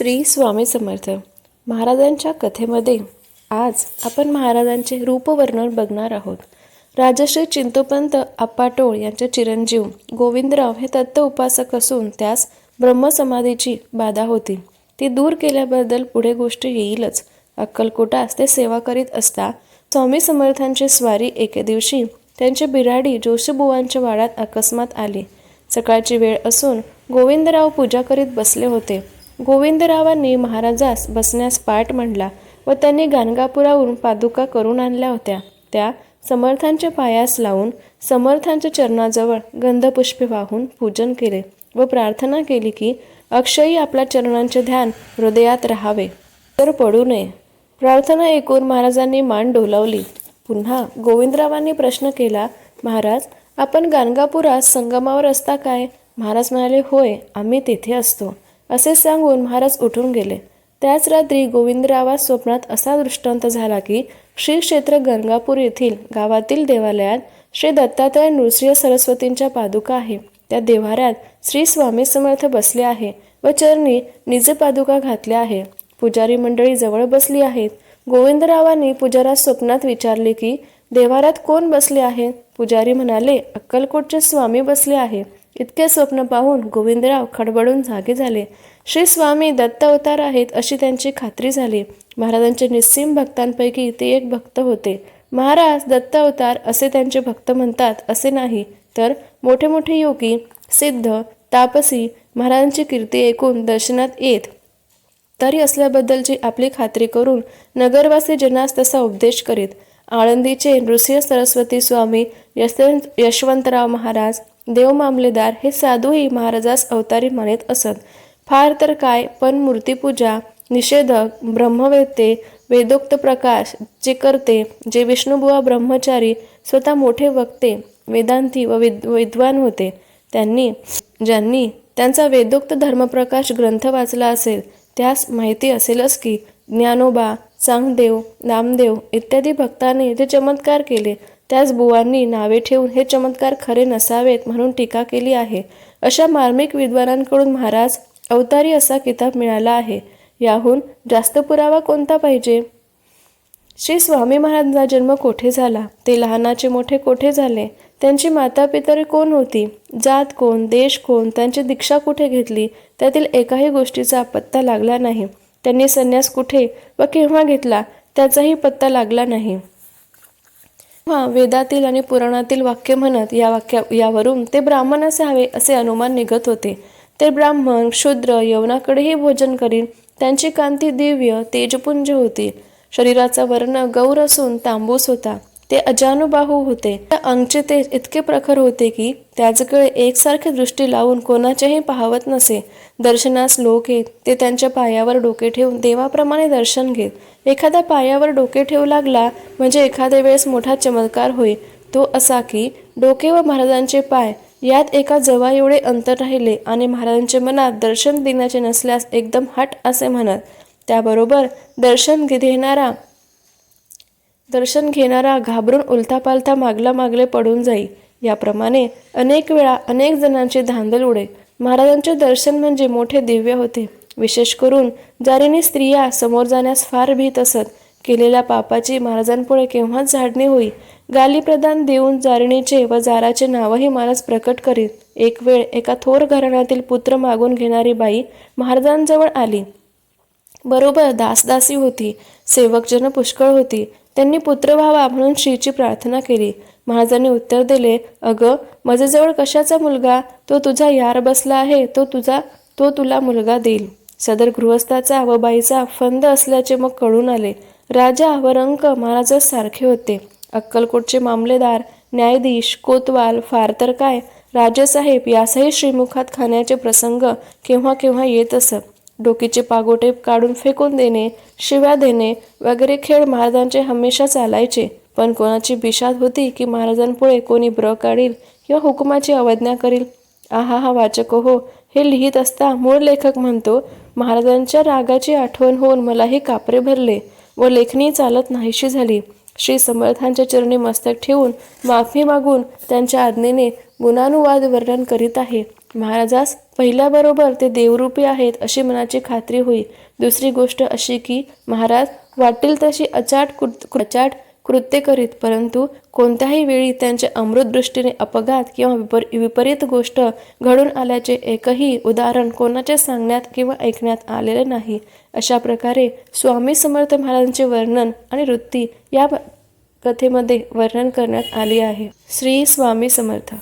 श्री स्वामी समर्थ. महाराजांच्या कथेमध्ये आज आपण महाराजांचे रूपवर्णन बघणार आहोत. राजश्री चिंतोपंत आप्पाटोळ यांचे चिरंजीव गोविंदराव हे तत्व उपासक असून त्यास ब्रह्मसमाधीची बाधा होती. ती दूर केल्याबद्दल पुढे गोष्ट येईलच. अक्कलकोटास ते सेवा करीत असता स्वामी समर्थांची स्वारी एके दिवशी त्यांची बिराडी जोशीबुवांच्या वाड्यात अकस्मात आली. सकाळची वेळ असून गोविंदराव पूजा करीत बसले होते. गोविंदरावांनी महाराजास बसण्यास पाठ मांडला व त्यांनी गाणगापुरावरून पादुका करून आणल्या होत्या. त्या समर्थांच्या पायास लावून समर्थांच्या चरणाजवळ गंधपुष्पे वाहून पूजन केले व प्रार्थना केली की अक्षयी आपल्या चरणांचे ध्यान हृदयात राहावे. तर पडू नये. प्रार्थना ऐकून महाराजांनी मान डोलावली. पुन्हा गोविंदरावांनी प्रश्न केला महाराज आपण गाणगापुरात संगमावर असता काय महाराज म्हणाले होय आम्ही तेथे असतो. असे सांगून महाराज उठून गेले. त्याच रात्री गोविंदरावास स्वप्नात असा दृष्टांत झाला की श्री क्षेत्र गंगापूर येथील गावातील देवालयात श्री दत्तात्रय नृसिंह सरस्वतींच्या पादुका आहे त्या देव्हाऱ्यात श्री स्वामी समर्थ बसले आहे व चरणी निज पादुका घातल्या आहे पुजारी मंडळी जवळ बसली आहेत. गोविंदरावांनी पुजारास स्वप्नात विचारले की देवारात कोण बसले आहेत पुजारी म्हणाले अक्कलकोटचे स्वामी बसले आहे इतके स्वप्न पाहून गोविंदराव खडबडून जागे झाले. श्री स्वामी दत्त अवतार आहेत अशी त्यांची खात्री झाली. महाराजांचे निस्सीम भक्तांपैकी ते एक भक्त होते. महाराज दत्त अवतार असे त्यांचे भक्त म्हणतात असे नाही तर मोठे मोठे योगी सिद्ध तापसी महाराजांची कीर्ती ऐकून दर्शनात येत. तरी असल्याबद्दलची आपली खात्री करून नगरवासी जनास तसा उपदेश करीत. आळंदीचे नृसिंह सरस्वती स्वामी यशवंत यशवंतराव महाराज देव मामलेदार हे साधूही महाराजास अवतारी मानित असत. फार तर काय पण मूर्तीपूजा निषेधक ब्रह्मवेते वेदोक्त प्रकाश जे करते जे विष्णुबुवा ब्रह्मचारी स्वतः मोठे वक्ते वेदांती व विद विद्वान होते. त्यांनी ज्यांनी त्यांचा वेदोक्त धर्मप्रकाश ग्रंथ वाचला असेल त्यास माहिती असेलच की ज्ञानोबा चांगदेव नामदेव इत्यादी भक्तांनी जे चमत्कार केले. त्याच बुवांनी नावे ठेवून हे चमत्कार खरे नसावेत म्हणून टीका केली आहे. अशा मार्मिक विद्वानांकडून महाराज अवतारी असा किताब मिळाला आहे. याहून जास्त पुरावा कोणता पाहिजे? श्री स्वामी महाराजांचा जन्म कोठे झाला? ते लहानाचे मोठे कोठे झाले? त्यांची माता पितरे कोण होती? जात कोण देश कोण त्यांची दीक्षा कुठे घेतली? त्यातील एकाही गोष्टीचा पत्ता लागला नाही. त्यांनी संन्यास कुठे व केव्हा घेतला? त्याचाही पत्ता लागला नाही. हा वेदातील आणि पुराणातील वाक्य म्हणत या वाक्या यावरून ते ब्राह्मण असावे असे अनुमान निघत होते. ते ब्राह्मण शूद्र यवनाकडेही भोजन करीन. त्यांची कांती दिव्य तेजपुंज होती. शरीराचा वर्ण गौर असून तांबूस होता. ते अजानुबाहू होते. त्या अंगचे ते इतके प्रखर होते की त्याचकडे एकसारखी दृष्टी लावून कोणाच्याही पाहवत नसे. दर्शनास लोक येत ते त्यांच्या पायावर डोके ठेवून देवाप्रमाणे दर्शन घेत. एखाद्या पायावर डोके ठेवू लागला म्हणजे एखाद्या वेळेस मोठा चमत्कार होई तो असा की डोके व महाराजांचे पाय यात एका जवा एवढे अंतर राहिले आणि महाराजांच्या मनात दर्शन देण्याचे नसल्यास एकदम हट असे म्हणत. त्याबरोबर दर्शन घे- घेणारा दर्शन घेणारा घाबरून उलथापालथा मागला मागले पडून जाई. याप्रमाणे अनेक वेळा अनेक जणांचे धांदल उडे. महाराजांचे दर्शन म्हणजे मोठे दिव्य होते. विशेष करून जारीने स्त्रिया समोर जाण्यास फार भीत असत. केलेल्या पापाची महाराजांपुढे केव्हाच झाडणी होई? गालीप्रदान देऊन जारिणीचे व जाराचे नावही महाराज प्रकट करीत. एक वेळ एका थोर घराण्यातील पुत्र मागून घेणारी बाई महाराजांजवळ आली. बरोबर दासदासी होती. सेवकजन पुष्कळ होती. त्यांनी पुत्र व्हावा म्हणून श्रीची प्रार्थना केली. महाराजांनी उत्तर दिले अगं माझ्याजवळ कशाचा मुलगा? तो तुझा यार बसला आहे तो तुझा तो तुला मुलगा देईल. सदर गृहस्थाचा व बाईचा फंद असल्याचे मग कळून आले. राजा व रंक महाराज सारखे होते. अक्कलकोटचे मामलेदार न्यायाधीश कोतवाल फार तर काय? राजेसाहेब यासही श्रीमुखात खाण्याचे प्रसंग केव्हा केव्हा येत असत? डोकीचे पागोटे काढून फेकून देणे शिव्या देणे वगैरे खेळ महाराजांचे हमेशा चालायचे. पण कोणाची बिशाद होती की महाराजांपुढे कोणी ब्र काढील किंवा हुकुमाची अवज्ञा करील? आहा हा वाचक हो हे लिहित असता मूळ लेखक म्हणतो महाराजांच्या रागाची आठवण होऊन मलाही कापरे भरले व लेखणी चालत नाहीशी झाली. श्री समर्थांच्या चरणी मस्तक ठेवून माफी मागून त्यांच्या आज्ञेने गुणानुवाद वर्णन करीत आहे. महाराजास पहिल्याबरोबर ते देवरूपी आहेत अशी मनाची खात्री होईल. दुसरी गोष्ट अशी की महाराज वाटेल तशी अचाट कुट अचाट कृत्य करीत परंतु कोणत्याही वेळी त्यांच्या अमृतदृष्टीने अपघात किंवा विपर विपरीत गोष्ट घडून आल्याचे एकही उदाहरण कोणाचे सांगण्यात किंवा ऐकण्यात आलेले नाही. अशा प्रकारे स्वामी समर्थ महाराजांचे वर्णन आणि वृत्ती या कथेमध्ये वर्णन करण्यात आली आहे. श्री स्वामी समर्थ